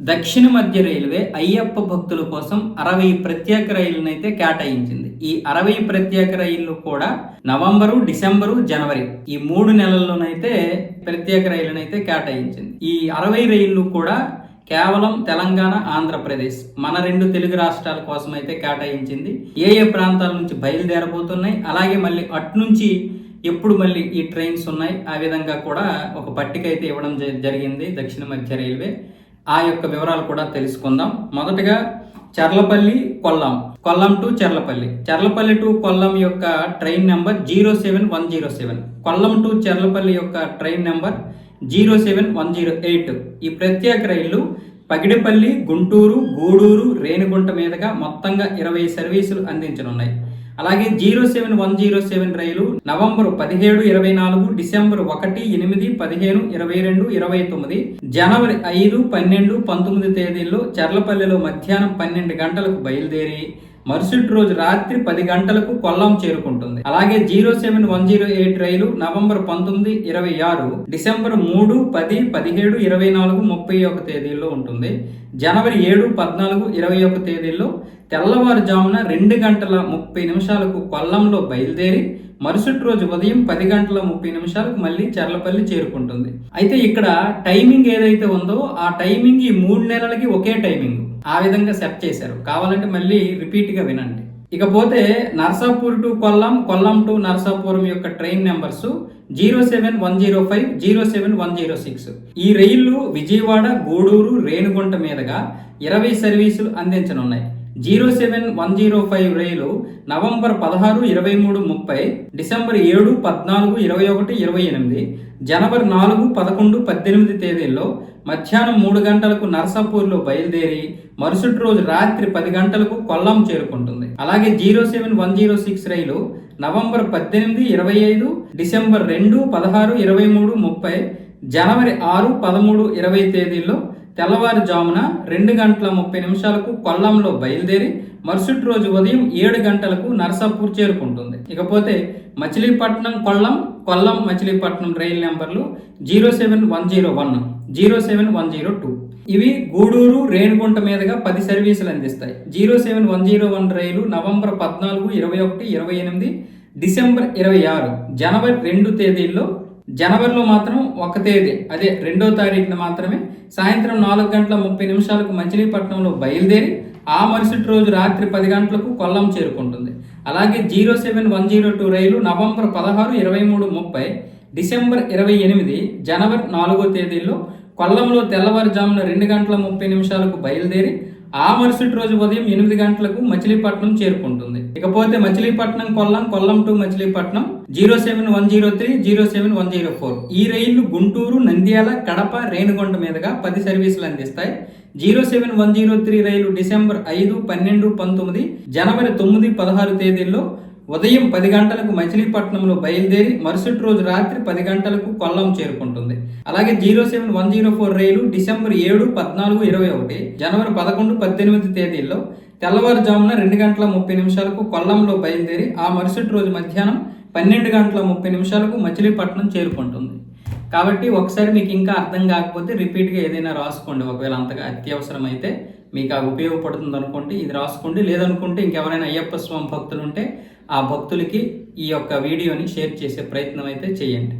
దక్షిణ మధ్య రైల్వే అయ్యప్ప భక్తుల కోసం అరవై ప్రత్యేక రైళ్ళనైతే కేటాయించింది. ఈ అరవై ప్రత్యేక రైళ్ళు కూడా నవంబరు డిసెంబరు జనవరి ఈ మూడు నెలల్లోనైతే ప్రత్యేక రైళ్ళనైతే కేటాయించింది. ఈ అరవై రైళ్ళు కూడా కేవలం తెలంగాణ ఆంధ్రప్రదేశ్ మన రెండు తెలుగు రాష్ట్రాల కోసం అయితే కేటాయించింది. ఏ ఏ ప్రాంతాల నుంచి బయలుదేరబోతున్నాయి అలాగే మళ్ళీ అట్నుంచి ఎప్పుడు మళ్ళీ ఈ ట్రైన్స్ ఉన్నాయి ఆ విధంగా కూడా ఒక పట్టిక అయితే ఇవ్వడం జ- జరిగింది దక్షిణ మధ్య రైల్వే. ఆ యొక్క వివరాలు కూడా తెలుసుకుందాం. మొదటగా చర్లపల్లి కొల్లాం. కొల్లాం టు చర్లపల్లి. చర్లపల్లి టు కొల్లాం యొక్క train number zero seven one zero seven. Kollam to Charlapalli యొక్క train number zero seven one zero eight. ఈ ప్రత్యేక రైళ్ళు పగిడిపల్లి గుంటూరు గూడూరు రేణిగుంట మీదుగా మొత్తంగా ఇరవై సర్వీసులు అందించనున్నాయి. అలాగే zero seven one zero seven రైలు నవంబర్ పదిహేడు ఇరవై నాలుగు డిసెంబర్ ఒకటి ఎనిమిది పదిహేను ఇరవై రెండు ఇరవై తొమ్మిది జనవరి ఐదు పన్నెండు పంతొమ్మిది తేదీల్లో చర్లపల్లిలో మధ్యాహ్నం పన్నెండు గంటలకు బయలుదేరి మరుసటి రోజు రాత్రి పది గంటలకు కొల్లం చేరుకుంటుంది. అలాగే zero seven one zero eight రైలు నవంబర్ పంతొమ్మిది ఇరవై ఆరు డిసెంబర్ మూడు పది పదిహేడు ఇరవై నాలుగు ముప్పై ఒక తేదీల్లో ఉంటుంది. జనవరి ఏడు పద్నాలుగు ఇరవై ఒక తేదీల్లో తెల్లవారుజామున రెండు గంటల ముప్పై నిమిషాలకు కొల్లంలో బయలుదేరి మరుసటి రోజు ఉదయం పది గంటల ముప్పై నిమిషాలకు మళ్ళీ చర్లపల్లి చేరుకుంటుంది. అయితే ఇక్కడ టైమింగ్ ఏదైతే ఉందో ఆ టైమింగ్ ఈ మూడు నెలలకి ఒకే టైమింగ్. ఆ విధంగా సెట్ చేశారు. కావాలంటే మళ్ళీ రిపీట్గా వినండి. ఇకపోతే నర్సాపూర్ టు కొల్లం కొల్లం టు నర్సాపురం యొక్క train numbers zero seven one zero five zero seven one zero six. ఈ రైళ్ళు విజయవాడ గూడూరు రేణుగుంట మీదుగా ఇరవై సర్వీసులు అందించనున్నాయి. Zero seven one zero five రైలు నవంబర్ పదహారు ఇరవై మూడు ముప్పై డిసెంబర్ ఏడు పద్నాలుగు ఇరవై ఒకటి ఇరవై ఎనిమిది జనవరి నాలుగు పదకొండు పద్దెనిమిది తేదీల్లో మధ్యాహ్నం మూడు గంటలకు నర్సాపూర్లో బయలుదేరి మరుసటి రోజు రాత్రి పది గంటలకు కొల్లం చేరుకుంటుంది. అలాగే zero seven one zero six రైలు నవంబర్ పద్దెనిమిది ఇరవై ఐదు డిసెంబర్ రెండు పదహారు ఇరవై మూడు ముప్పై జనవరి ఆరు పదమూడు ఇరవై తేదీల్లో తెల్లవారుజామున రెండు గంటల ముప్పై నిమిషాలకు కొల్లంలో బయలుదేరి మరుసటి రోజు ఉదయం ఏడు గంటలకు నర్సాపూర్ చేరుకుంటుంది. ఇకపోతే మచిలీపట్నం కొల్లం కొల్లం మచిలీపట్నం రైలు నెంబర్లు zero seven one zero one zero seven one zero two. ఇవి గూడూరు రేణిగుంట మీదుగా పది సర్వీసులు అందిస్తాయి. Zero seven one zero one రైలు నవంబర్ పద్నాలుగు ఇరవై ఒకటి ఇరవై ఎనిమిది డిసెంబర్ ఇరవై ఆరు జనవరి రెండు తేదీల్లో జనవరిలో మాత్రం ఒక తేదీ అదే రెండో తారీఖున మాత్రమే. సాయంత్రం నాలుగు గంటల ముప్పై నిమిషాలకు మచిలీపట్నంలో బయలుదేరి ఆ మరుసటి రోజు రాత్రి పది గంటలకు కొల్లం చేరుకుంటుంది. అలాగే zero seven one zero two రైలు నవంబర్ పదహారు ఇరవై మూడు ముప్పై డిసెంబర్ ఇరవై ఎనిమిది జనవరి నాలుగో తేదీల్లో కొల్లంలో తెల్లవారుజామున రెండు గంటల ముప్పై నిమిషాలకు బయలుదేరి ఆ మరుసటి రోజు ఉదయం ఎనిమిది గంటలకు మచిలీపట్నం చేరుకుంటుంది. ఇకపోతే Machilipatnam Kollam Kollam to Machilipatnam zero seven one zero three zero seven one zero four. ఈ రైళ్ళు గుంటూరు నంద్యాల కడప రేణుగొండ మీదుగా పది సర్వీసులు అందిస్తాయి. Zero seven one zero three రైలు డిసెంబర్ ఐదు పన్నెండు పంతొమ్మిది జనవరి తొమ్మిది పదహారు తేదీల్లో ఉదయం పది గంటలకు మచిలీపట్నంలో బయలుదేరి మరుసటి రోజు రాత్రి పది గంటలకు కొల్లం చేరుకుంటుంది. అలాగే zero seven one zero four రైలు డిసెంబర్ ఏడు పద్నాలుగు ఇరవై ఒకటి జనవరి పదకొండు పద్దెనిమిది తేదీల్లో తెల్లవారుజామున రెండు గంటల ముప్పై నిమిషాలకు కొల్లంలో బయలుదేరి ఆ మరుసటి రోజు మధ్యాహ్నం పన్నెండు గంటల ముప్పై నిమిషాలకు మచిలీపట్నం చేరుకుంటుంది. కాబట్టి ఒకసారి మీకు ఇంకా అర్థం కాకపోతే రిపీట్గా ఏదైనా రాసుకోండి. ఒకవేళ అంతగా అత్యవసరం అయితే మీకు అది ఉపయోగపడుతుంది అనుకుంటే ఇది రాసుకోండి. లేదనుకుంటే ఇంకెవరైనా అయ్యప్ప స్వామి భక్తులు ఉంటే ఆ భక్తులకి ఈ యొక్క వీడియోని షేర్ చేసే ప్రయత్నం అయితే చేయండి.